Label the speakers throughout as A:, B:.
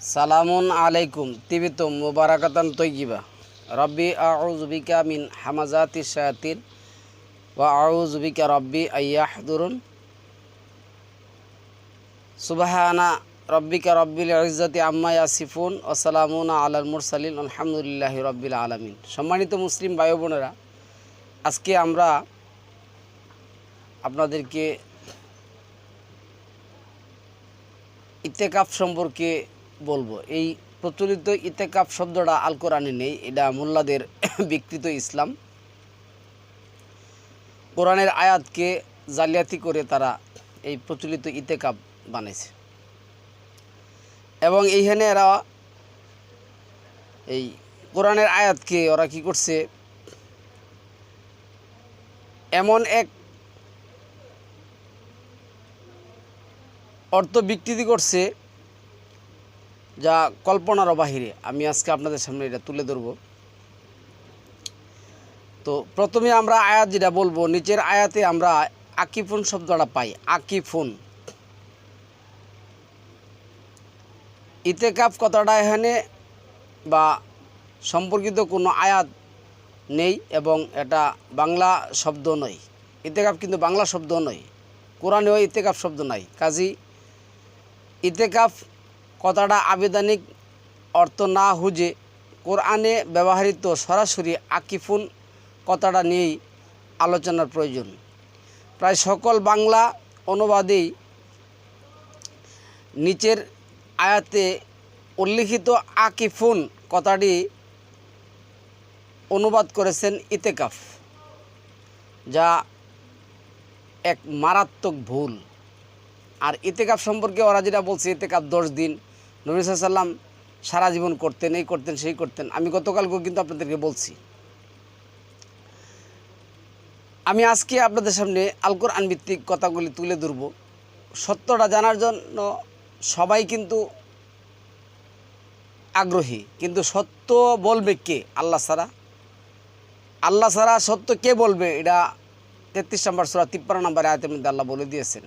A: সালামুন আলাইকুম, তিবিতুম মুবারাকাতান তৈগিবা রব্বি আউজুবিকা মিন হামাজাতি শায়াতিন, ওয়া আউজুবিকা রব্বি আয়াহদুরুন সুবাহানা রব্বিকা রব্বিল ইজ্জতি আম্মা ইয়াসিফুন ও সালামুন আলাল মুরসালিন, আলহামদুলিল্লাহ রব্বিল আলমিন। সম্মানিত মুসলিম ভাই বোনেরা আজকে আমরা আপনাদেরকে ইতেকাফ সম্পর্কে বলব, এই প্রচলিত ইতেকাফ শব্দটা আল কোরআনে নেই, এটা মোল্লাদের বিকৃত ইসলাম। কোরআনের আয়াতকে জালিয়াতি করে তারা এই প্রচলিত ইতেকাপ বানাইছে। এবং এইখানে এরা এই কোরআনের আয়াতকে ওরা কি করছে, এমন এক অর্থ বিকৃতি করছে যা কল্পনারও বাহিরে। আমি আজকে আপনাদের সামনে এটা তুলে ধরব। তো প্রথমে আমরা আয়াত যেটা বলব, নিচের আয়াতে আমরা আকিফুন শব্দটা পাই, আকিফুন। ইতেকাফ কথাটা এখানে বা সম্পর্কিত কোনো আয়াত নেই এবং এটা বাংলা শব্দ নয়। ইতেকাফ কিন্তু বাংলা শব্দ নয়। কোরআনেও ইতেকাফ শব্দ নাই। কাজী, ইতেকাফ কথাটা আবেদানিক অর্থ না হুজে কোরআনে ব্যবহৃত সরাসরি আকিফুন কথাটা নিয়েই আলোচনার প্রয়োজন। প্রায় সকল বাংলা অনুবাদেই নিচের আয়াতে উল্লিখিত আকিফুন কথাটি অনুবাদ করেছেন ইতেকাফ, যা এক মারাত্মক ভুল। আর ইতেকাফ সম্পর্কে ওরা যেটা বলছে, ইতেকাফ দশ দিন নবী সাল্লাম সারা জীবন করতেন, এই করতেন, সেই করতেন। আমি গতকালকেও কিন্তু আপনাদেরকে বলছি। আমি আজকে আপনাদের সামনে আলকুর আনভিত্তিক কথাগুলি তুলে ধরব। সত্যটা জানার জন্য সবাই কিন্তু আগ্রহী। কিন্তু সত্য বলবে কে? আল্লাহ ছাড়া। আল্লাহ ছাড়া সত্য কে বলবে? এটা তেত্রিশ নম্বর সুরা তিপ্পান্ন নম্বর আয়তের মধ্যে আল্লাহ বলে দিয়েছেন।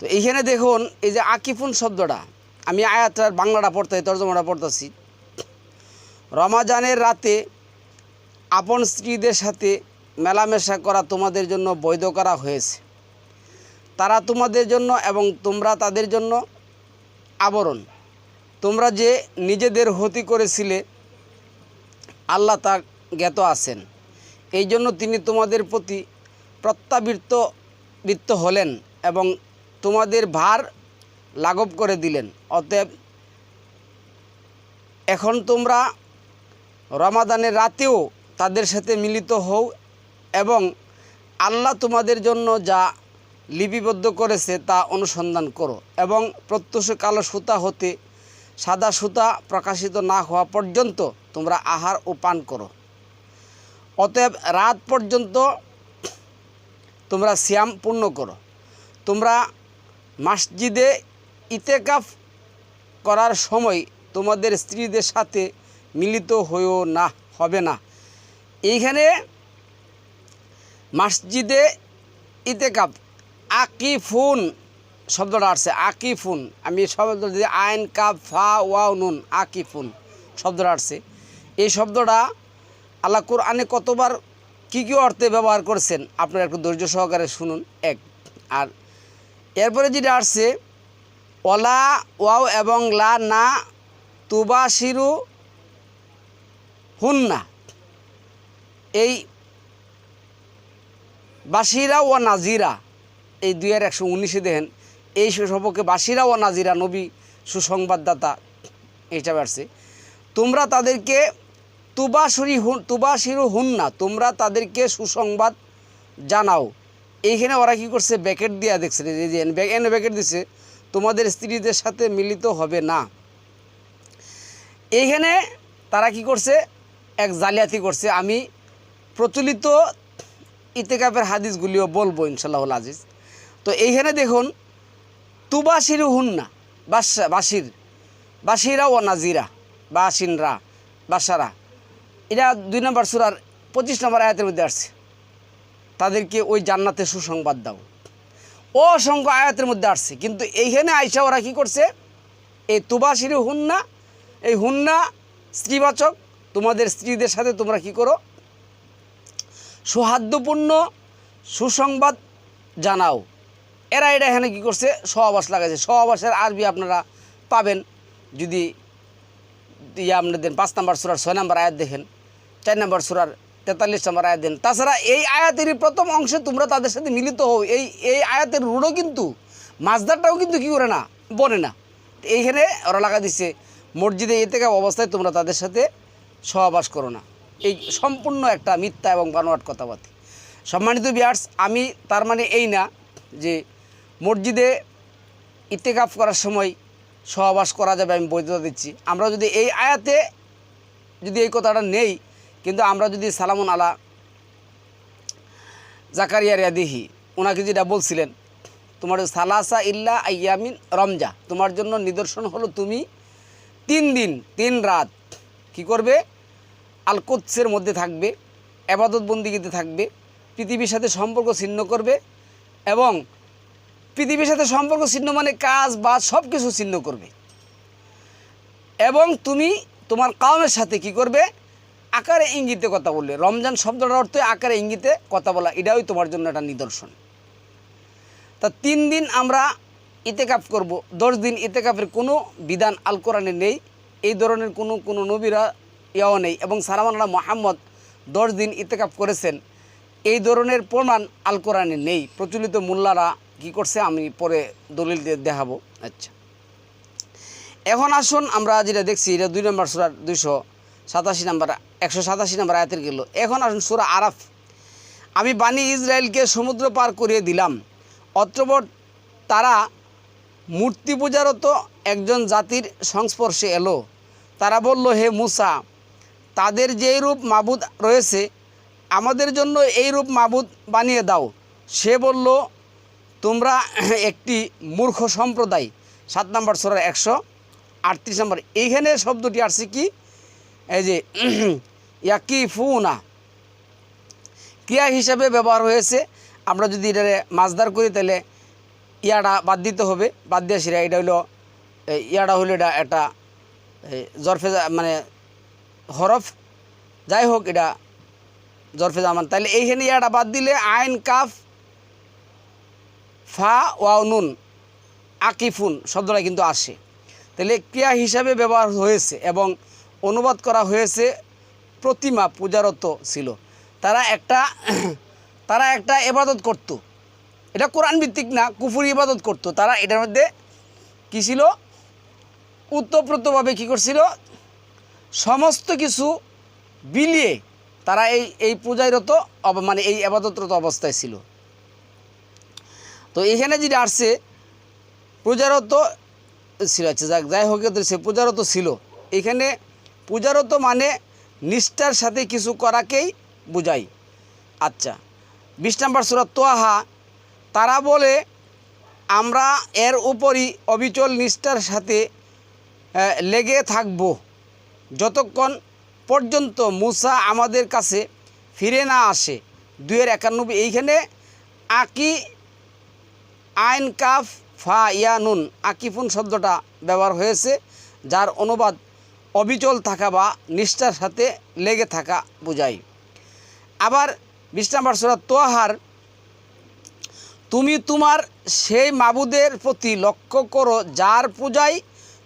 A: তো এইখানে দেখুন, এই যে আকিফুন শব্দটা, আমি আয়াতটার বাংলাটা পড়তে, তর্জমাটা পড়তেছি। রমাজানের রাতে আপন স্ত্রীদের সাথে মেলামেশা করা তোমাদের জন্য বৈধ করা হয়েছে। তারা তোমাদের জন্য এবং তোমরা তাদের জন্য আবরণ। তোমরা যে নিজেদের হতি করেছিলে, আল্লাহ তা জ্ঞাত আছেন। এই জন্য তিনি তোমাদের প্রতি প্রত্যাবৃত্ত, বৃত্ত হলেন এবং তোমাদের ভার লাঘব করে দিলেন। অতএব এখন তোমরা রমাদানের রাতেও তাদের সাথে মিলিত হও এবং আল্লাহ তোমাদের জন্য যা লিপিবদ্ধ করেছে তা অনুসন্ধান করো এবং প্রত্যুষ কালো সুতা হতে সাদা সুতা প্রকাশিত না হওয়া পর্যন্ত তোমরা আহার ও পান করো। অতএব রাত পর্যন্ত তোমরা শ্যাম পূর্ণ করো। তোমরা মসজিদে ইতেকাফ করার সময় তোমাদের স্ত্রীদের সাথে মিলিত হয়েও না, হবে না। এইখানে মসজিদে ইতেকাফ, আকিফুন শব্দটা আসছে, আকিফুন। আমি শব্দ আইন কাপ ফা, ওয়াও, নুন, আকিফুন শব্দটা আসছে। এই শব্দটা আল্লাহ কোরআনে কতবার কী কী অর্থে ব্যবহার করছেন? আপনারা একটু ধৈর্য সহকারে শুনুন। এক, আর এরপরে যেটা আসছে, ওলা, ওয়াও এবং লা, না তুবাশিরু হুন্না। এই বাসিরা ও নাজিরা, এই দুই হাজার একশো উনিশে দেখেন, এই সম্পর্কে বাসিরা ও নাজিরা নবী সুসংবাদদাতা হিসাবে আসছে। তোমরা তাদেরকে তুবাসুরি হুন তুবাসিরু হুন্না, তোমরা তাদেরকে সুসংবাদ জানাও। এইখানে ওরা কী করছে, ব্যাকেট দিয়া দেখছে, এই যে এনে ব্যাকেট দিছে, তোমাদের স্ত্রীদের সাথে মিলিত হবে না। এইখানে তারা কি করছে, এক জালিয়াতি করছে। আমি প্রচলিত ইতেকাপের হাদিসগুলিও বলব ইনশাল্লাহ আজিজ। তো এইখানে দেখুন তুবাসির হুন্না, বাসা, বাসির, বাসিরা ও নাজিরা, বাসিনরা, বাসারা। এটা দুই নম্বর সুরার পঁচিশ নম্বর আয়াতের মধ্যে আসছে। তাদেরকে ওই জান্নাতে সুসংবাদ দাও। অসংখ্য আয়াতের মধ্যে আসছে। কিন্তু এইখানে আইসা ওরা কী করছে? এই তুবাসিরি হুন্না, এই হুন্না স্ত্রীবাচক, তোমাদের স্ত্রীদের সাথে তোমরা কি করো? সৌহার্দ্যপূর্ণ সুসংবাদ জানাও। এরা এটা এখানে কী করছে? সহবাস লাগাইছে। সহবাসের আরবি আপনারা পাবেন। যদি ইয়ে আপনাদের পাঁচ নাম্বার সুরার ছয় নাম্বার আয়াত দেখেন। চার নাম্বার সুরার তেতাল্লিশ নম্বর আয়াত দেন। তাছাড়া এই আয়াতেরই প্রথম অংশে তোমরা তাদের সাথে মিলিত হও। এই এই আয়াতের রুড়ও কিন্তু মাছদারটাও কিন্তু কী করে না? বনে না। এইখানে ওরা লাগা দিচ্ছে মসজিদে এ থেকে অবস্থায় তোমরা তাদের সাথে সহবাস করো না। এই সম্পূর্ণ একটা মিথ্যা এবং বানোয়াট কথাবার্তা। সম্মানিত বিয়ার্স আমি তার মানে এই না যে মসজিদে ইতেকাফ করার সময় সহবাস করা যাবে আমি বৈধতা দিচ্ছি। আমরা যদি এই আয়াতে যদি এই কথাটা নেই কিন্তু আমরা যদি সালামুন আলা জাকারিয়া রিয়াদিহি ওনাকে যেটা বলছিলেন, তোমার সালাসা ইল্লা আয়ামিন রমজা, তোমার জন্য নিদর্শন হলো তুমি তিন দিন, তিন রাত কি করবে? আলকোৎসের মধ্যে থাকবে আবাদত বন্দিগিতে থাকবে, পৃথিবীর সাথে সম্পর্ক ছিন্ন করবে এবং পৃথিবীর সাথে সম্পর্ক ছিন্ন মানে কাজ, বাজ সব কিছু ছিন্ন করবে। এবং তুমি তোমার কামের সাথে কি করবে? আকারে ইঙ্গিতে কথা বলবে রমজান শব্দটার অর্থ আকারে ইঙ্গিতে কথা বলা। এটাই তোমার জন্য একটা নিদর্শন। তা তিন দিন আমরা ইতেকাফ করব। দশ দিন ইতেকাফের কোনো বিধান আল কোরআনে নেই। এই ধরনের কোনো কোনো নবীরা ইয়াও নেই। এবং সালামান্লাহ মোহাম্মদ দশ দিন ইতেকাফ করেছেন। এই ধরনের প্রমাণ আল কোরআনে নেই। প্রচলিত মোল্লারা কি করছে আমি পরে দলিল দিয়ে দেখাবো। আচ্ছা। এখন আসুন আমরা যেটা দেখছি, এটা দুই নম্বর সুরার দুইশো সাতাশি নাম্বার, একশো সাতাশি নাম্বার আয়াতের গেল। এখন আসুন সুরা আরাফ। আমি বানি ইসরায়েলকে সমুদ্র পার করিয়ে দিলাম। অত্রবর তারা মূর্তি পূজারত একজন জাতির সংস্পর্শে এলো। তারা বলল, হে মুসা, তাদের যেই রূপ মাবুদ রয়েছে, আমাদের জন্য এই রূপ মাবুদ বানিয়ে দাও। সে বলল, তোমরা একটি মূর্খ সম্প্রদায়। সাত নম্বর সরার একশো আটত্রিশ নম্বর। এইখানে শব্দটি আসছে কি? এই যে ইয়াকি ফুনা ক্রিয়া হিসাবে ব্যবহার হয়েছে, আমরা যদি এটা মাছদার করি, তাহলে ইয়াটা বাদ দিতে হবে, বাদ দিয়ে সেরা এটা হলো ইয়াটা হলো এটা একটা জরফে মানে হরফ। যাই হোক, এটা জরফে জামান তাহলে এইখানে ইয়াটা বাদ দিলে আইন কাফ, ফা, ওয়াও, নুন, আকিফুন, শব্দটা কিন্তু আসে। তাহলে ক্রিয়া হিসাবে ব্যবহার হয়েছে, এবং অনুবাদ করা হয়েছে, প্রতিমা পূজারত ছিল। তারা একটা তারা একটা এবাদত করত। এটা কোরআন ভিত্তিক না, কুফুর ইবাদত করত। তারা এটার মধ্যে কী ছিল? উত্তপ্রতভাবে কী করছিল? সমস্ত কিছু বিলিয়ে তারা এই এই পূজারত অব- মানে এই আবাদতরত অবস্থায় ছিল। তো এখানে যেটা আসছে পূজারত ছিল আচ্ছা যাক, যাই হোক সে পূজারত ছিল। এখানে পূজারত মানে নিষ্ঠার সাথে কিছু করাকেই বোঝায় আচ্ছা বিশ নম্বর সুরত তোয়াহা, তারা বলে, আমরা এর উপরই অবিচল নিষ্ঠার সাথে লেগে থাকব। যতক্ষণ পর্যন্ত মুসা আমাদের কাছে ফিরে না আসে। দুয়ের একানব্বই এইখানে, আকি আইন কাফ ফা ইয়া নুন আকিফুন শব্দটা ব্যবহার হয়েছে, যার অনুবাদ অবিচল থাকা বা নিষ্ঠার সাথে লেগে থাকা বোঝায় আবার বিশ সুরা তোহার তুমি তোমার সেই মাবুদের প্রতি লক্ষ্য করো যার পূজায়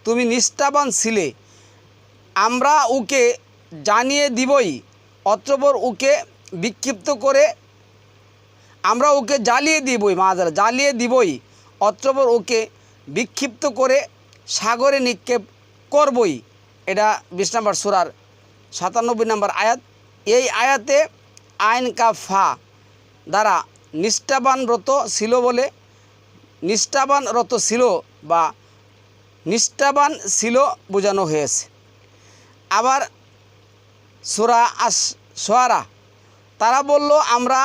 A: তুমি নিষ্ঠাবান ছিলে। আমরা উকে জানিয়ে দিবই অত্রপর উকে বিক্ষিপ্ত করে আমরা ওকে জ্বালিয়ে দিবই মাহাজারা জ্বালিয়ে দিবই অত্রপর ওকে বিক্ষিপ্ত করে সাগরে নিক্ষেপ করবই। এটা বিশ নম্বর সুরার সাতানব্বই নম্বর আয়াত। এই আয়াতে আইন কা ফা দ্বারা নিষ্ঠাবানরত ছিল বলে নিষ্ঠাবানরত ছিল বা নিষ্ঠাবান ছিল বোঝানো হয়েছে। আবার সোরা আস সোয়ারা তারা বলল, আমরা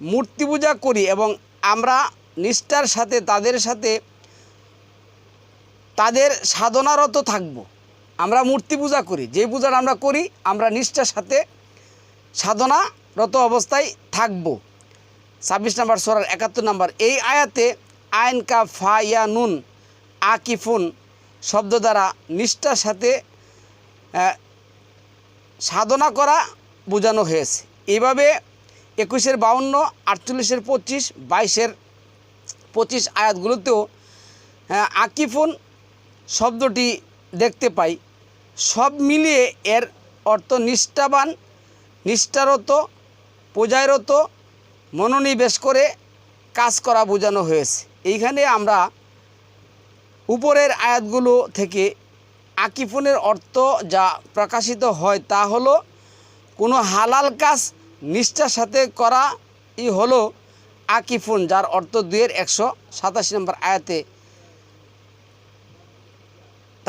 A: মূর্তি পূজা করি এবং আমরা নিষ্ঠার সাথে তাদের সাথে, তাদের সাধনারত থাকব। আমরা মূর্তি পূজা করি। যে পূজাটা আমরা করি, আমরা নিষ্ঠার সাথে সাধনারত অবস্থায় থাকব। ছাব্বিশ নম্বর সোরার একাত্তর নম্বর, এই আয়াতে আইন কা ফা ইয়া নুন আকিফুন শব্দ দ্বারা নিষ্ঠার সাথে সাধনা করা বোঝানো হয়েছে। এইভাবে একুশের বাউন্ন, আটচল্লিশের পঁচিশ, বাইশের পঁচিশ আয়াতগুলোতেও আকিফুন শব্দটি দেখতে পাই। সব মিলিয়ে এর অর্থ নিষ্ঠাবান, নিষ্ঠারত পূজায়রত মনোনিবেশ করে কাজ করা বোঝানো হয়েছে। এইখানে আমরা উপরের আয়াতগুলো থেকে আকিফুনের অর্থ যা প্রকাশিত হয় তা হলো, কোনো হালাল কাজ নিষ্ঠার সাথে করা ই হলো আকিফুন, যার অর্থ দুইয়ের একশো সাতাশি নম্বর আয়াতে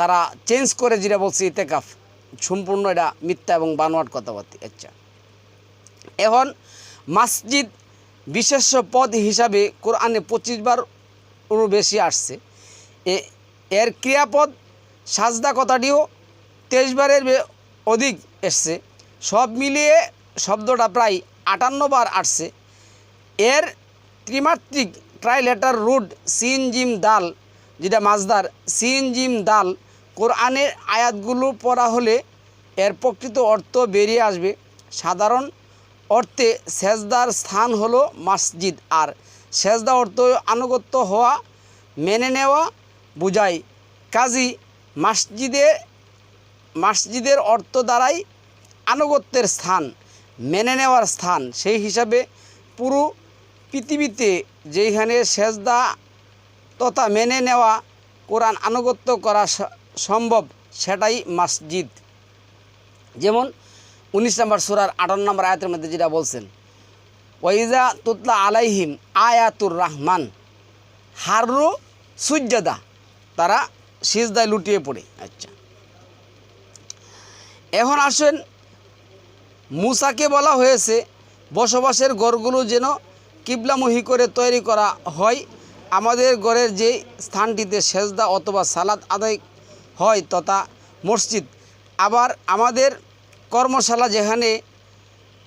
A: তারা চেঞ্জ করে যেটা বলছে ইতেকাফ সম্পূর্ণ এটা মিথ্যা এবং বানোয়াট কথাবার্তা আচ্ছা। এখন মসজিদ বিশেষ পদ হিসাবে কোরআনে পঁচিশ বার বেশি আসছে। এর ক্রিয়াপদ, সাজদা কথাটিও তেইশ বারের অধিক এসছে। সব মিলিয়ে শব্দটা প্রায় আটান্ন বার আসছে। এর ত্রিমাত্রিক ট্রাইলেটার রুট সিন জিম দাল, যেটা মাজদার সিন জিম দাল কোরআনের আয়াতগুলো পড়া হলে এর প্রকৃত অর্থ বেরিয়ে আসবে। সাধারণ অর্থে সেজদার স্থান হলো মসজিদ। আর সেজদা অর্থ আনুগত্য হওয়া, মেনে নেওয়া বুঝায় কাজী মসজিদে, মসজিদের অর্থ দ্বারাই আনুগত্যের স্থান, মেনে নেওয়ার স্থান। সেই হিসাবে পুরো পৃথিবীতে যেখানে সেজদা তথা মেনে নেওয়া কোরআন আনুগত্য করা সম্ভব সেটাই মসজিদ। যেমন উনিশ নম্বর সুরার আঠারো নম্বর আয়াতের মধ্যে যেটা বলছেন ওয়াইজা তুতলা আলাইহিম আয়াতুর রহমান হারু সুজ্জাদা, তারা সিজদায় লুটিয়ে পড়ে। আচ্ছা। এখন আসেন, মুসাকে বলা হয়েছে, বসবাসের ঘরগুলো যেন কিবলামুহি করে তৈরি করা হয়, আমাদের ঘরের যে স্থানটিতে সেজদা অথবা সালাদ আদায় হয় তথা মসজিদ। আবার আমাদের কর্মশালা যেখানে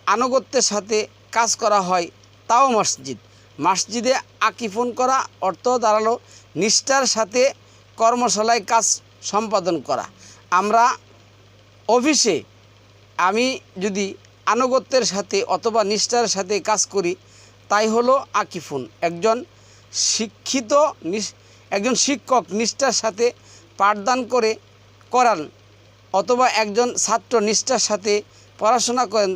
A: আনুগত্যের সাথে কাজ করা হয়, তাও মসজিদ। মসজিদে আকিফোন করা অর্থ দাঁড়াল নিষ্ঠার সাথে কর্মশালায় কাজ সম্পাদন করা। আমরা অফিসে আমি যদি আনুগত্যের সাথে অথবা নিষ্ঠার সাথে কাজ করি, তাই হলো আকিফুন। একজন শিক্ষিত একজন শিক্ষক নিষ্ঠার সাথে পাঠদান করে করান অথবা একজন ছাত্র নিষ্ঠার সাথে পড়াশোনা করেন,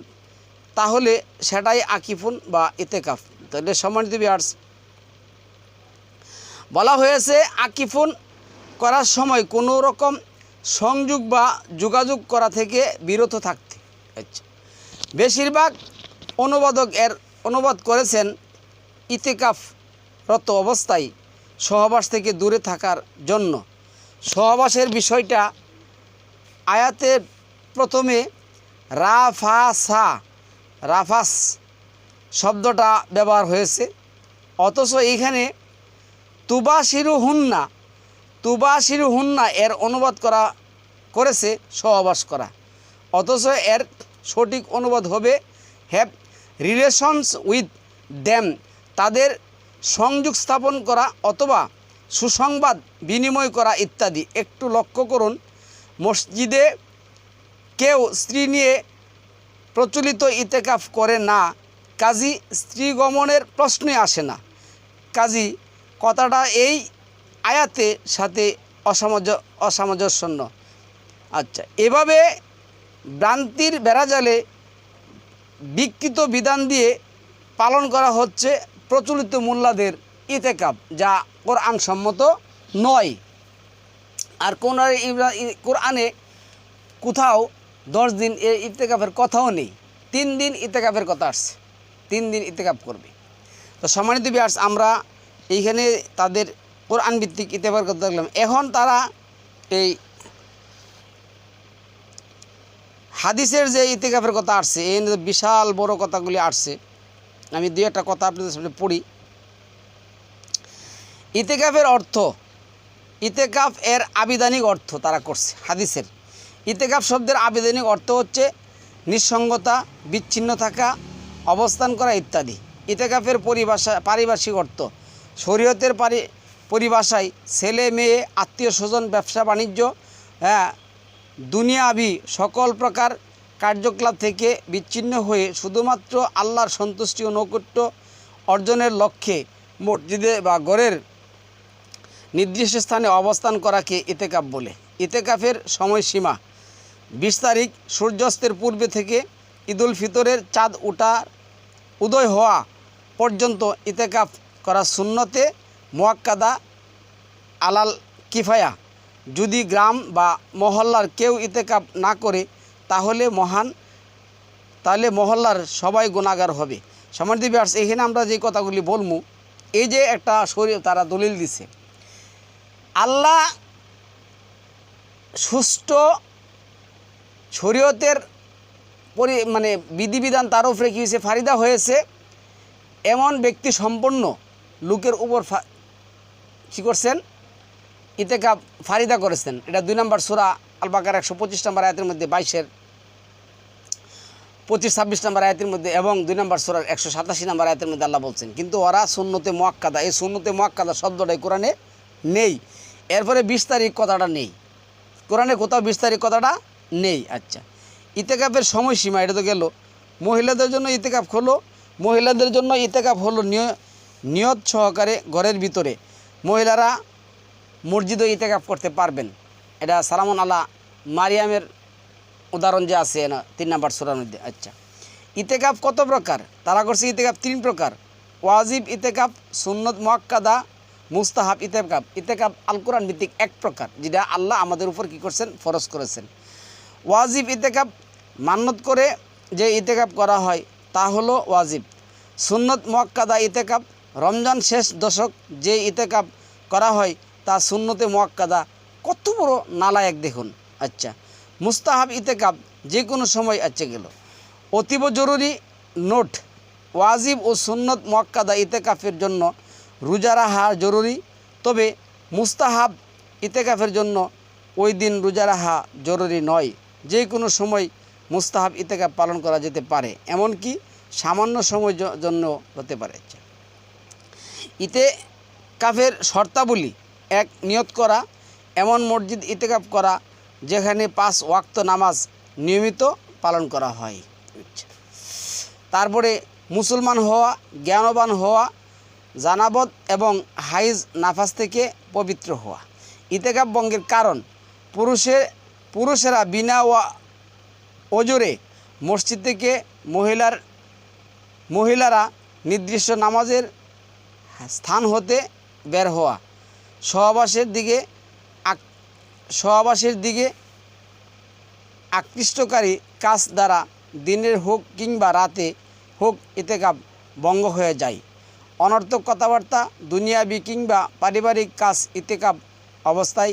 A: তাহলে সেটাই আকিফুন বা ইতেকাফ। তাহলে সম্মানিত বিয়ার্স বলা হয়েছে আকিফুন করার সময় কোনো রকম সংযোগ বা যোগাযোগ করা থেকে বিরত থাকতে। আচ্ছা বেশিরভাগ অনুবাদক এর অনুবাদ করেছেন ইতেকাফরত অবস্থায় সহবাস থেকে দূরে থাকার জন্য। সহবাসের বিষয়টা আয়াতে প্রথমে রাফাসা, রাফাস শব্দটা ব্যবহার হয়েছে। অথচ এইখানে তুবাশিরু হুন্না তুবাশিরু হুন্না এর অনুবাদ করা, করেছে সহবাস করা। অথচ এর সঠিক অনুবাদ হবে হ্যাভ রিলেশনস উইথ দ্যাম তাদের সংযোগ স্থাপন করা অথবা সুসংবাদ, বিনিময় করা ইত্যাদি। একটু লক্ষ্য করুন, মসজিদে কেউ স্ত্রী নিয়ে প্রচলিত ইতেকাফ করে না, কাজী স্ত্রী গমনের প্রশ্নই আসে না। কাজী, কথাটা এই আয়াতে সাথে অসামঞ্জ অসামঞ্জস্যন্য আচ্ছা এভাবে ভ্রান্তির বেড়াজালে বিকৃত বিধান দিয়ে পালন করা হচ্ছে প্রচলিত মোল্লাদের ইতেকাপ যা কোরআন সম্মত নয়। আর কোন কোরআনে কোথাও দশ দিন এ ইতেকাফের কথাও নেই। তিন দিন ইতেকাফের কথা আসছে। তিন দিন ইতেকাফ করবে। তো সম্মানিত বিয়ার্স আমরা এইখানে তাদের কোরআন ভিত্তিক ইতেকাফের কথা দেখলাম এখন তারা এই হাদিসের যে ইতিকাফের কথা আসছে, এই বিশাল বড় কথাগুলি আসছে। আমি দু একটা কথা আপনাদের সামনে পড়ি। ইতেকাফের অর্থ, ইতেকাফ এর আবিধানিক অর্থ তারা করছে, হাদিসের। ইতেকাফ শব্দের আবিধানিক অর্থ হচ্ছে নিঃসঙ্গতা, বিচ্ছিন্ন থাকা, অবস্থান করা ইত্যাদি। ইতেকাফের পরিভাষা, পারিভাষিক অর্থ, শরীয়তের পারি, পরিভাষায় ছেলে, মেয়ে, আত্মীয় স্বজন, ব্যবসা, বাণিজ্য হ্যাঁ দুনিয়াবি সকল প্রকার কার্যকলাপ থেকে বিচ্ছিন্ন হয়ে শুধুমাত্র আল্লাহর সন্তুষ্টি ও নৈকট্য অর্জনের লক্ষ্যে মসজিদে বা গড়ের নির্দিষ্ট স্থানে অবস্থান করাকে ইতেকাপ বলে। ইতেকাফের সময়সীমা বিশ তারিখ সূর্যাস্তের পূর্বে থেকে ঈদুল ফিতরের চাঁদ ওঠা উদয় হওয়া পর্যন্ত ইতেকাফ করা শূন্যতে মোয়াক্কাদা আলাল কিফায়া। যদি গ্রাম বা মহল্লার কেউ ইতেকাপ না করে, তাহলে মহান, তাহলে মহল্লার সবাই গুণাগার হবে। সমাজ বিহার্স এখানে আমরা যে কথাগুলি বলব, এই যে একটা শরীর তারা দলিল দিছে। আল্লাহ সুষ্ঠু শরীয়তের পরি মানে বিধিবিধান তার উপরে কী হয়েছে? ফারিদা হয়েছে। এমন ব্যক্তি সম্পন্ন লোকের উপর কী করছেন? ইতেকা ফারিদা করেছেন। এটা দুই নম্বর সুরা আলবাকার একশো পঁচিশ নম্বর আয়াতের মধ্যে, বাইশের পঁচিশ, ছাব্বিশ নম্বর আয়াতের মধ্যে এবং দুই নম্বর সুরার একশো সাতাশি নম্বর আয়াতের মধ্যে আল্লাহ বলছেন, কিন্তু ওরা শূন্যতে মোয়াক্কাদা। এই শূন্যতে মোয়াক্কাদা শব্দটাই কোরআনে নেই। এরপরে বিশ তারিখ কথাটা নেই। কোরআনে কোথাও বিশ তারিখ কথাটা নেই আচ্ছা। ইতেকাপের সময়সীমা, এটা তো গেল। মহিলাদের জন্য ইতেকাপ হলো, মহিলাদের জন্য ইতেকাপ হলো নিয়- নিয়ত সহকারে ঘরের ভিতরে। মহিলারা মসজিদে ইতেকাপ করতে পারবেন। এটা সালামন আল্লাহ মারিয়ামের উদাহরণ যে আছে না, তিন নাম্বার সুরার মধ্যে আচ্ছা। ইতেকাপ কত প্রকার? তারা করছে ইতেকাপ তিন প্রকার। ওয়াজিব ইতেকাপ সুন্নত, মোয়াক্কাদা মুস্তাহাব ইতেকাপ ইতেকাপ আল কোরআন ভিত্তিক এক প্রকার, যেটা আল্লাহ আমাদের উপর কি করছেন? ফরজ করেছেন। ওয়াজিব ইতেকাপ মান্নত করে যে ইতেকাপ করা হয়, তা হলো ওয়াজিব। সুন্নত মোয়াক্কাদা ইতেকাপ রমজান শেষ দশক যে ইতেকাপ করা হয়, তা সুন্নতে মোয়াক্কাদা। কত বড় নালায়ক দেখুন। আচ্ছা মুস্তাহাব ইতেকাপ যে কোনো সময় আচ্ছা গেল। অতীব জরুরি নোট, ওয়াজিব ও সুন্নত মোয়াক্কাদা ইতেকাফের জন্য রোজা রাখা জরুরি। তবে মুস্তাহাব ইতেকাফের জন্য ওই দিন রোজা রাখা জরুরি নয়। যে কোনো সময় মুস্তাহাব ইতেকাফ পালন করা যেতে পারে। এমনকি সামান্য সময় জন্য হতে পারে। ইতে কাফের শর্তাবলী এক, নিয়ত করা। এমন মসজিদ ইতেকাপ করা যেখানে পাঁচ ওয়াক্ত নামাজ নিয়মিত পালন করা হয়। আচ্ছা। তারপরে মুসলমান হওয়া, জ্ঞানবান হওয়া জানাবত এবং হাইজ নাফাজ থেকে পবিত্র হওয়া। ইতেকাপ বঙ্গের কারণ, পুরুষের পুরুষেরা বিনা ওজোরে মসজিদ থেকে মহিলার মহিলারা নির্দিষ্ট নামাজের স্থান হতে বের হওয়া। সহবাসের দিকে সহবাসের দিকে আকৃষ্টকারী কাজ দ্বারা দিনের হোক কিংবা রাতে হোক ইতেকাপ বঙ্গ হয়ে যায়। অনর্থক কথাবার্তা দুনিয়াবি কিংবা পারিবারিক কাজ ইতেকাপ অবস্থায়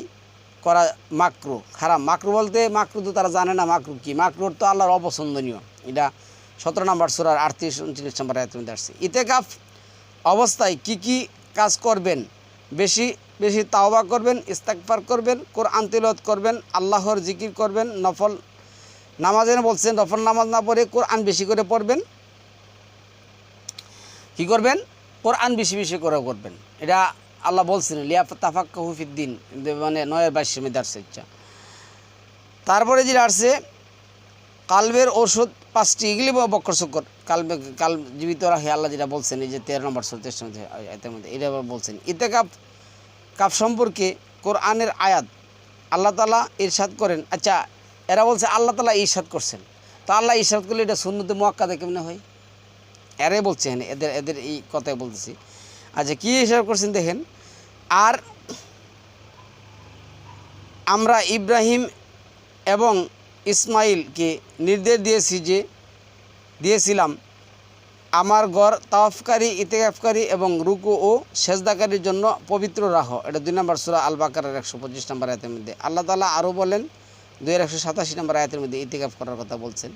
A: করা মাকরু, খারাপ। মাকরু বলতে মাকরু তো তারা জানে না, মাকরু কি? মাকরুর তো আল্লাহর অপছন্দনীয়। এটা সতেরো নম্বর সুরার আটত্রিশ উনত্রিশ নম্বর আয়াতের মধ্যে আসছে। ইতেকাফ অবস্থায় কি কি কাজ করবেন? বেশি বেশি তাওবা করবেন ইস্তাকফার করবেন, কোরআন তিলত করবেন, আল্লাহর জিকির করবেন, নফল নামাজের বলছেন, নফল নামাজ না পড়ে কোরআন বেশি করে পড়বেন। কি করবেন? কোরআন বেশি বেশি করে করবেন। এটা আল্লাহ বলছেন লিয়া তাফাক্কা হুফিদ্দিন মানে নয়ের বাইশের মধ্যে আসছে ইচ্ছা তারপরে যেটা আসছে, কালবের ওষুধ পাঁচটি, এগুলি বক্কর শক্কর কালবে, কাল জীবিত রাখে আল্লাহ যেটা বলছেন, এই যে তেরো নম্বর মধ্যে এতের মধ্যে, এটা বলছেন। ইতেকাপ কাপ সম্পর্কে কোরআনের আয়াত আল্লাহ তালা ইরশাদ করেন। আচ্ছা এরা বলছে আল্লাহ তালা ইরশাদ করছেন। তো আল্লাহ ইরশাদ করলে এটা শূন্যতে মোয়াক্কাদে কেমনে হয়? এরাই বলছে এখানে এদের এদের এই কথাই বলতেছি। আচ্ছা কী হিসাব করছেন দেখেন? আর আমরা ইব্রাহিম এবং ইসমাইলকে নির্দেশ দিয়েছি যে, দিয়েছিলাম আমার গড় তাওয়াফকারী, ইতেকাফকারী এবং রুকু ও সেজদাকারীর জন্য পবিত্র রাহ। এটা দুই নম্বর সুরা আল বাকারের একশো পঁচিশ নম্বর আয়তের মধ্যে। আল্লাহ তালা আরও বলেন দুই একশো সাতাশি নম্বর আয়তের মধ্যে ইতেকাফ করার কথা বলছেন।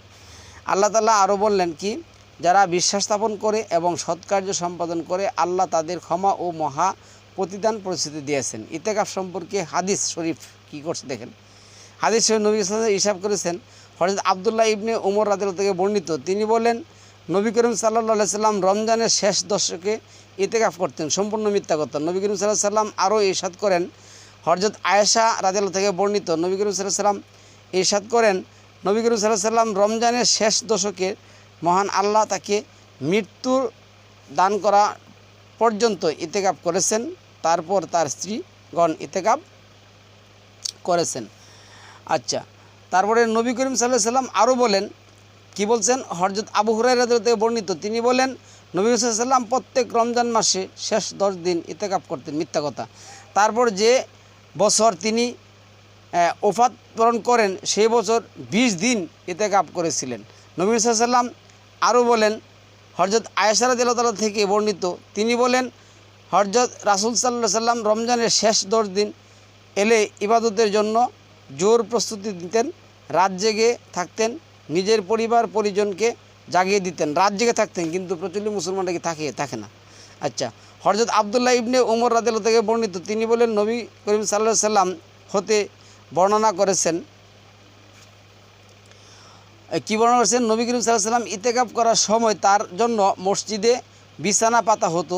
A: আল্লাহ তালা আরও বললেন কি যারা বিশ্বাস স্থাপন করে এবং সৎকার্য সম্পাদন করে, আল্লাহ তাদের ক্ষমা ও মহা প্রতিদান পরিস্থিতি দিয়েছেন। ইতেকাফ সম্পর্কে হাদিস শরীফ কি করছে দেখেন? হাদিস শরীফ নবী ইসলাম হিসাব করেছেন হজরত আবদুল্লাহ ইবনে উমর রাদিল থেকে বর্ণিত, তিনি বলেন, নবী করিম সাল্লা সাল্লাম রমজানের শেষ দশকে ইতেকাফ করতেন, সম্পূর্ণ মিথ্যা করতেন নবী করিম সাল্লাহ সাল্লাম আরও ইরশাদ করেন হরজত আয়েশা রাজিয়াল থেকে বর্ণিত, নবী করিম সাল্লাহ সাল্লাম ইরশাদ করেন, নবী করিম সাল্লাহ সাল্লাম রমজানের শেষ দশকে মহান আল্লাহ তাকে মৃত্যুর দান করা পর্যন্ত ইতেকাপ করেছেন, তারপর তার স্ত্রীগণ ইতেকাপ করেছেন। আচ্ছা তারপরে নবী করিম সাল্লাহ সাল্লাম আরও বলেন, কি বলছেন? হরজত আবু হুরাইরা থেকে বর্ণিত, তিনি বলেন, নবী সাল্লাম প্রত্যেক রমজান মাসে শেষ দশ দিন ইতেকাপ করতেন, মিথ্যা কথা। তারপর যে বছর তিনি ওফাত বরণ করেন, সেই বছর বিশ দিন ইতেকাপ করেছিলেন। নবী সাল্লাম আরও বলেন হরজত আয়েশারা দিল্লা থেকে বর্ণিত, তিনি বলেন হরজত রাসুল সাল্লাহ সাল্লাম রমজানের শেষ দশ দিন এলে ইবাদতের জন্য জোর প্রস্তুতি দিতেন রাত জেগে থাকতেন, নিজের পরিবার, পরিজনকে জাগিয়ে দিতেন। রাত জেগে থাকতেন, কিন্তু প্রচলিত মুসলমানরা কি থাকে থাকে না। আচ্ছা হরজত আবদুল্লাহ ইবনে ওমর রাদিল থেকে বর্ণিত, তিনি বলেন, নবী করিম সাল্লাহ সাল্লাম হতে বর্ণনা করেছেন কী বর্ণনা করেছেন? নবী করিম সাল্লাম ইতেকাপ করার সময় তার জন্য মসজিদে বিছানা পাতা হতো।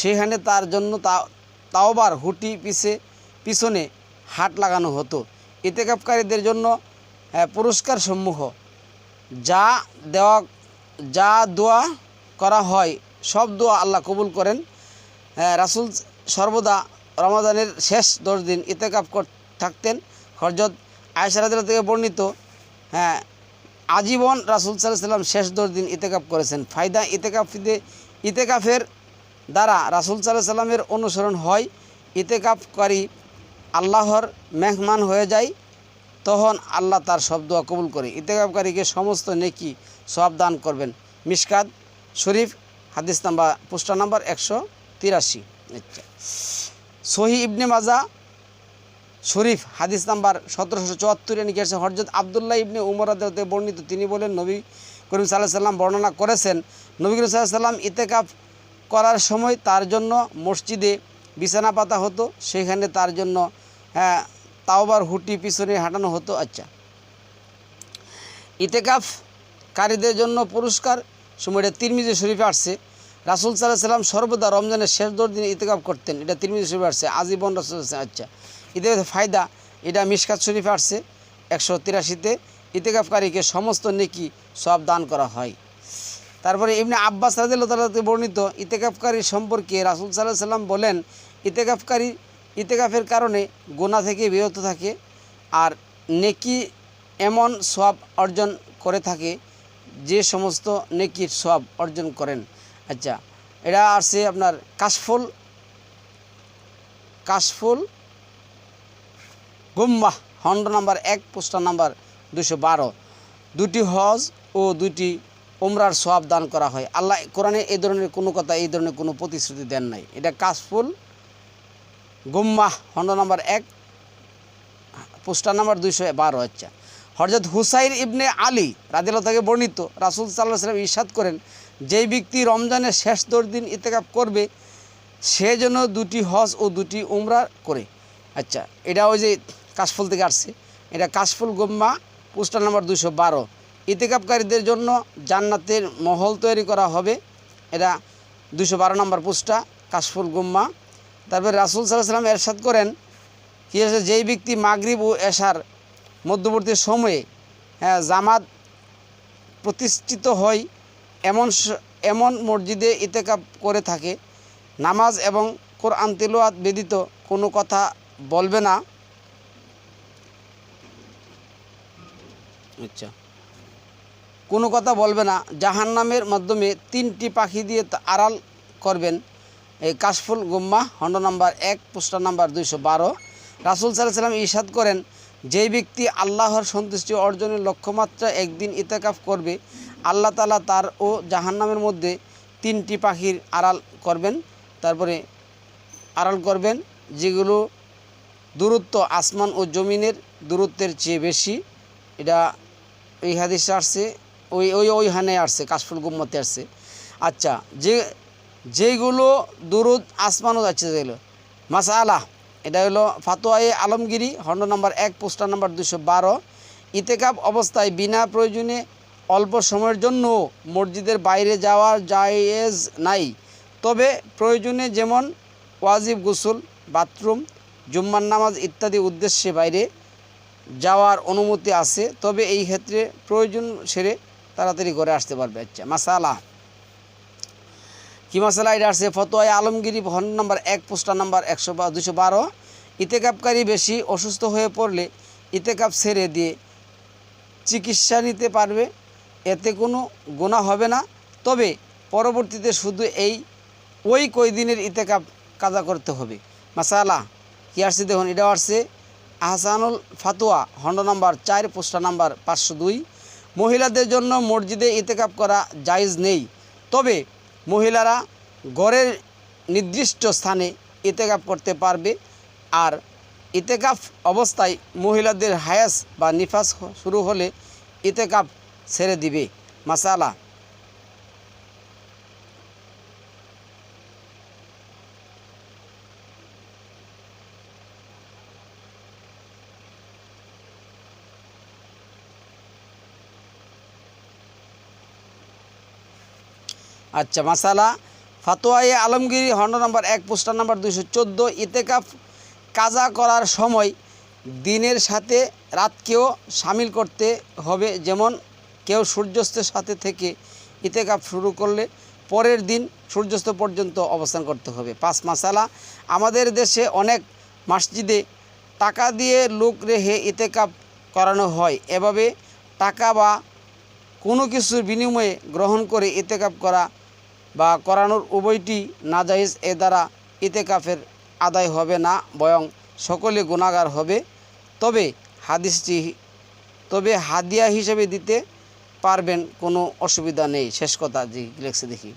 A: সেখানে তার জন্য তা, তাওবার, হুটি পিছে, পিছনে হাট লাগানো হতো। ইতেকাপকারীদের জন্য পুরস্কার সমূহ। যা দেওয়া, যা দোয়া করা হয়, সব দোয়া আল্লাহ কবুল করেন। রাসূল সর্বদা রমাদানের শেষ দশ দিন ইতেকাপ থাকতেন। হরজত আয়সারাদের থেকে বর্ণিত হ্যাঁ আজীবন রাসুল সাল্লাহ সাল্লাম শেষ দশ দিন ইতেকাপ করেছেন। ফায়দা ইতেকাফিতে ইতেকাফের দ্বারা রাসুল সাল্লাহ সাল্লামের অনুসরণ হয়। ইতেকাফকারী আল্লাহর মেহমান হয়ে যায়, তখন আল্লাহ তার সব দোয়া কবুল করে। ইতেকাফকারীকে সমস্ত নেকি সব দান করবেন। মিসকাত শরীফ, হাদিস নাম্বার পোস্টার নাম্বার একশো তিরাশি। আচ্ছা। সহি ইবনে মাজা শরীফ, হাদিস নাম্বার সতেরোশো চুয়াত্তরে নিয়ে গেছে হরজত আবদুল্লাহ ইবনে উমরাদে বর্ণিত, তিনি বলেন, নবী করিম সাল্লাহ সাল্লাম বর্ণনা করেছেন, নবী করিম সাল্লাহ সাল্লাম ইতেকাফ করার সময় তার জন্য মসজিদে বিছানা পাতা হতো, সেখানে তার জন্য হ্যাঁ তাওবার হুটি পিছনে হাঁটানো হতো আচ্ছা। ইতেকাফ কারীদের জন্য পুরস্কার সময়টা তিরমিজি শরীফে আসছে, রাসুল সাল্লাহ সাল্লাম সর্বদা রমজানের শেষ দশ দিন ইতেকাফ করতেন, এটা তিরমিজি শরীফে আসছে, আজীবন রাসুল আচ্ছা। ইতেকাফের ফায়দা। এটা মিশকাত শরীফে আসছে একশো তিরাশিতে। ইতেকাফকারীকে সমস্ত নেকি সব দান করা হয়। তারপরে এমনি আব্বাস রাজিল্লাতে বর্ণিত ইতেকাফকারী সম্পর্কে রাসুল সাল্লাহ সাল্লাম বলেন, ইতেকাফকারী ইতেকাফের কারণে গোনা থেকে বিরত থাকে আর নেকি এমন সব অর্জন করে থাকে যে সমস্ত নেকির সব অর্জন করেন। আচ্ছা এটা আসছে আপনার কাশফুল কাশফুল গুম্বাহ খণ্ড নাম্বার এক, পোস্টার নাম্বার দুশো বারো। দুটি হজ ও দুটি উমরার সওয়াব দান করা হয়। আল্লাহ কোরআনে এই ধরনের কোনো কথা, এই ধরনের কোনো প্রতিশ্রুতি দেন নাই। এটা কাশফুল গুম্মাহ খণ্ড নাম্বার এক, পোস্টার নাম্বার দুইশো বারো আচ্ছা। হরজত হুসাইন ইবনে আলী রাদিল্লা থেকে বর্ণিত, রাসুল সাল্লাহ সাল্লাম ইরশাদ করেন, যেই ব্যক্তি রমজানের শেষ দশ দিন ইতেকাপ করবে, সে যেন দুটি হজ ও দুটি উমরা করে। আচ্ছা এটা ওই যে কাশফুল থেকে আসছে। এটা কাশফুল গম্মা পোস্টার নাম্বার দুশো বারো। ইতেকাপকারীদের জন্য জান্নাতের মহল তৈরি করা হবে। এটা দুশো বারো নম্বর পোস্টা কাশফুল গুম্মা তারপরে রাসুল সাল্লাম এরশাদ করেন কি আছে যেই ব্যক্তি মাগরিব ও এশার মধ্যবর্তী সময়ে হ্যাঁ জামাত প্রতিষ্ঠিত হয়, এমন এমন মসজিদে ইতেকাপ করে থাকে, নামাজ এবং কোরআন তেলোয়াত ব্যতীত কোনো কথা বলবে না। আচ্ছা। কোনো কথা বলবে না। জাহান্নামের মাধ্যমে তিনটি পাখি দিয়ে আড়াল করবেন। এই কাশফুল গুম্মা খণ্ড নাম্বার এক, পোস্টার নাম্বার দুইশো বারো। রাসুল সাল্লাম ইরশাদ করেন, যেই ব্যক্তি আল্লাহর সন্তুষ্টি অর্জনের লক্ষ্যমাত্রা একদিন ইতেকাফ করবে, আল্লাহ তালা তার ও জাহান্নামের মধ্যে তিনটি পাখির আড়াল করবেন। তারপরে আড়াল করবেন যেগুলো দূরত্ব আসমান ও জমিনের দূরত্বের চেয়ে বেশি। এটা এই হাদিসে আসছে, ওই ওই, ওইখানে আসছে, কাশফুল গুম্মতে আসছে। আচ্ছা যে যেগুলো দুরুদ আসমানও যাচ্ছে, যেগুলো। মাসা আলা এটা হলো ফাতোয়ায়ে আলমগিরি খণ্ড নাম্বার এক, পোস্টার নাম্বার দুশো বারো। ইতেকাব অবস্থায় বিনা প্রয়োজনে অল্প সময়ের জন্য মসজিদের বাইরে যাওয়ার জায়েজ নাই। তবে প্রয়োজনে যেমন ওয়াজিব গোসল, বাথরুম, জুম্মার নামাজ ইত্যাদি উদ্দেশ্যে বাইরে যাওয়ার অনুমতি আছে, তবে এই ক্ষেত্রে প্রয়োজন সেরে তাড়াতাড়ি ঘরে আসতে পারবে। আচ্ছা মাসালা। কি মশলা এটা আসছে ফতোয়ায় আলমগিরি ভন নাম্বার এক, পোস্টার নাম্বার একশো বা দুশো বারো। ইতেকাপকারী বেশি অসুস্থ হয়ে পড়লে ইতেকাপ ছেড়ে দিয়ে চিকিৎসা নিতে পারবে। এতে কোনো গোনা হবে না। তবে পরবর্তীতে শুধু এই, ওই কয়দিনের ইতেকাপ কাজা করতে হবে। মাসালা, কি আসছে দেখুন এটা আসছে। আহসানুল ফাতুয়া, হন্ড নাম্বার চার, পোস্টার নাম্বার পাঁচশো দুই। মহিলাদের জন্য মসজিদে ইতেকাপ করা জায়েজ নেই। তবে মহিলারা ঘরের নির্দিষ্ট স্থানে ইতেকাপ করতে পারবে। আর ইতেকাফ অবস্থায় মহিলাদের হায়াস বা নিফাস শুরু হলে ইতেকাপ ছেড়ে দিবে। মাসালা। আচ্ছা মাসালা। ফাতোয়ায়ে আলমগিরি হন্ড নাম্বার এক, পোস্টার নাম্বার দুশো চোদ্দ, ইতেকাফ কাজা করার সময় দিনের সাথে রাতকেও সামিল করতে হবে। যেমন, কেউ সূর্যাস্তের সাথে থেকে ইতেকাফ শুরু করলে পরের দিন সূর্যাস্ত পর্যন্ত অবস্থান করতে হবে। পাঁচ, মাসালা। আমাদের দেশে অনেক মসজিদে টাকা দিয়ে লোক রেখে ইতেকাফ করানো হয়। এভাবে টাকা বা কোনো কিছুর বিনিময়ে গ্রহণ করে ইতেকাপ করা বা করানোর উভয়টি নাজাইজ এ দ্বারা ইতেকাফের আদায় হবে না বয়ং সকলে গুণাগার হবে। তবে হাদিসটি, তবে হাদিয়া হিসেবে দিতে পারবেন, কোনো অসুবিধা নেই। শেষ কথা যে লেখছে দেখি।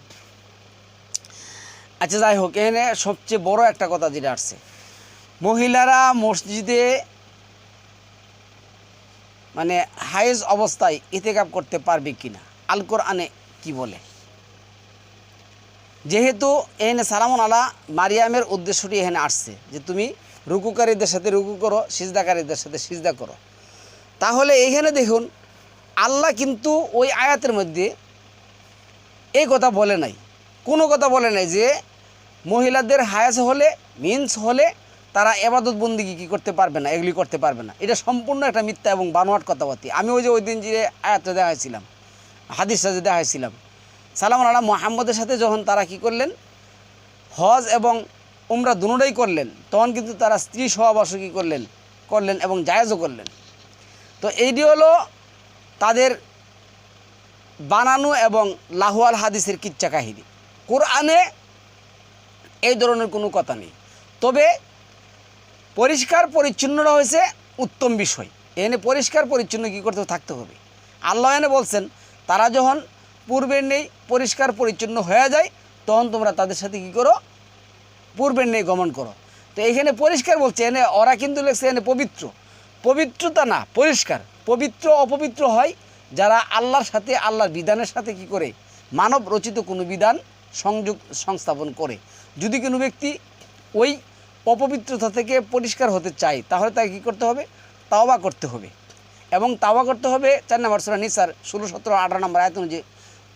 A: আচ্ছা যাই হোক, এখানে সবচেয়ে বড় একটা কথা যেটা আসছে। মহিলারা মসজিদে মানে হাইজ অবস্থায় ইতেকাপ করতে পারবে কিনা? আল কোরআনে কি বলে? যেহেতু এখানে সালামুন আলা মারিয়ামের উদ্দেশ্যটি এখানে আসছে, যে তুমি রুকুকারীদের সাথে রুকু করো, সিজদাকারীদের সাথে সিজদা করো। তাহলে এইখানে দেখুন, আল্লাহ কিন্তু ওই আয়াতের মধ্যে এই কথা বলে নাই। কোনো কথা বলে নাই যে মহিলাদের হায়াস হলে, মিন্স হলে তারা এবাদত বন্দিগি কী করতে পারবে না, এগুলি করতে পারবে না। এটা সম্পূর্ণ একটা মিথ্যা এবং বানোয়াট কথাবার্তি। আমি ওই যে ওই দিন যে আয়াতটা দেখাইছিলাম, হাদিসটা যে দেখাইছিলাম, সালাম আল্লাহ মোহাম্মদের সাথে যখন তারা কি করলেন, হজ এবং উমরা দুটোই করলেন, তখন কিন্তু তারা স্ত্রী সহবাসও কী করলেন করলেন এবং জায়েজও করলেন। তো এইটি হলো তাদের বানানো এবং লাহুয়াল হাদিসের কিচ্ছা কাহিনী। কোরআনে এই ধরনের কোনো কথা নেই। তবে পরিষ্কার পরিচ্ছন্নতা হয়েছে উত্তম বিষয়। এনে পরিষ্কার পরিচ্ছন্ন কী করতে থাকতে হবে। আল্লাহ এনে বলছেন, তারা যখন পূর্বের নেই, পরিষ্কার পরিচ্ছন্ন হয়ে যায়, তখন তোমরা তাদের সাথে কী করো? পূর্বের নেই গমন করো। তো এখানে পরিষ্কার বলছে, এনে ওরা কিন্তু লেগছে এনে পবিত্র। পবিত্রতা না, পরিষ্কার। পবিত্র, অপবিত্র হয় যারা আল্লাহর সাথে, আল্লাহর বিধানের সাথে কি করে? মানব রচিত কোনো বিধান সংযোগ, সংস্থাপন করে। যদি কোনো ব্যক্তি ওই অপবিত্রতা থেকে পরিষ্কার হতে চায় তাহলে তাকে কী করতে হবে? তাওবা করতে হবে। এবং তাওবা করতে হবে চার নম্বর সুরা নিসার, ষোলো, সতেরো, আঠারো নম্বর আয়ত অনুযায়ী।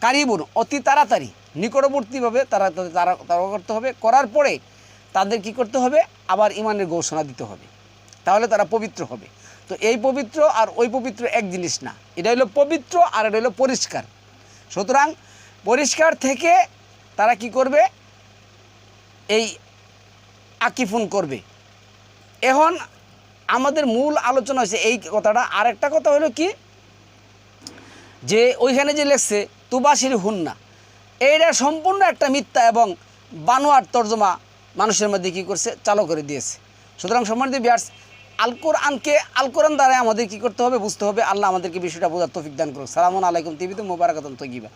A: কারিবুন, অতি তাড়াতাড়ি, নিকটবর্তীভাবে তারা তাদের তারা তাওবা করতে হবে। করার পরে তাদের কি করতে হবে? আবার ইমানের ঘোষণা দিতে হবে। তাহলে তারা পবিত্র হবে। তো এই পবিত্র আর ওই পবিত্র এক জিনিস না। এটা হলো পবিত্র আর এটা হলো পরিষ্কার। সুতরাং পরিষ্কার থেকে তারা কি করবে? এই আকিফুন করবে। এখন আমাদের মূল আলোচনা হয়েছে এই কথাটা। আরেকটা কথা হলো কি? যে ওইখানে যে লেখছে তুবাসির হুন্না। এইটা সম্পূর্ণ একটা মিথ্যা এবং বানোয়ার তর্জমা মানুষের মধ্যে কী করছে? চালু করে দিয়েছে। সুতরাং সম্মানিত বিয়ার্স আল কোরআনকে, আল কোরআন আমাদের কী করতে হবে? বুঝতে হবে। আল্লাহ আমাদেরকে বিষয়টা বোঝার তৌফিক দান করুক। সালামুন আলাইকুম, টিভিতে মোবারকাতন তগিবা